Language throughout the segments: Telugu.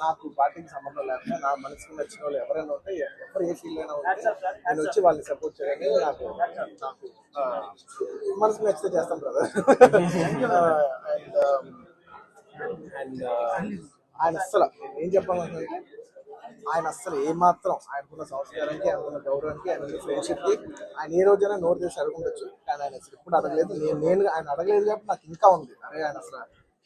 నాకు పార్టీకి సంబంధం లేకుండా నా మనసుకు నచ్చిన వాళ్ళు ఎవరైనా ఉంటే ఎవరు ఏ ఫీల్డ్ అయినా ఉంటే నేను వచ్చి వాళ్ళని సపోర్ట్ చేయడానికి నాకు నాకు మనసుకు నచ్చితే చేస్తాం బ్రదర్ అండ్ అండ్ ఆయన అస్సలు ఏం చెప్పాలంటే ఆయన అస్సలు ఏమాత్రం ఆయనకున్న సంస్కారానికి ఆయనకున్న గౌరవానికి ఆయన ఫ్రెండ్షిప్కి ఆయన ఏ రోజైనా నోరు చేసి అడుగుండొచ్చు కానీ ఆయన అసలు ఎప్పుడు అడగలేదు. నేను నేను ఆయన అడగలేదు కాబట్టి నాకు ఇంకా ఉంది. అరే ఆయన అసలు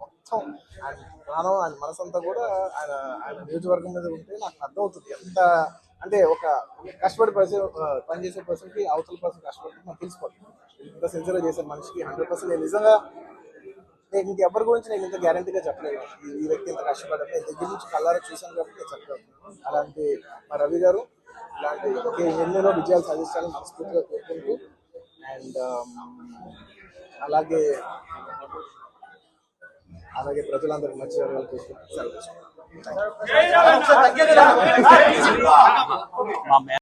మొత్తం ఆయన ప్రాణం ఆయన మనసంతా కూడా ఆయన ఆయన నియోజకవర్గం మీద ఉంటే నాకు అర్థమవుతుంది. ఎంత అంటే ఒక కష్టపడి పర్సన్ పనిచేసే పర్సన్కి అవతల పర్సన్ కష్టపడి నాకు తెలిసిపోతుంది ఇంత సిన్సియర్గా చేసే మనిషికి హండ్రెడ్ పర్సెంట్ నేను నిజంగా నేను ఇంకెవరి గురించి నేను ఇంత గ్యారంటీగా చెప్పలేదు. ఈ- వ్యక్తి ఇంత కష్టపడ్డారు నేను దగ్గర నుంచి కళ్ళారా చూశాను కాబట్టి నేను అలాంటి మా రవి గారు ఇలాంటి ఎన్నెన్నో విజయాలు సాధించాలని మనస్ఫూర్తిగా కోరుకుంటూ అండ్ అలాగే అలాగే ప్రజలందరికీ మంచి జరగాలని కోరుకుంటూ సెలవు తీసుకుంటాను. మా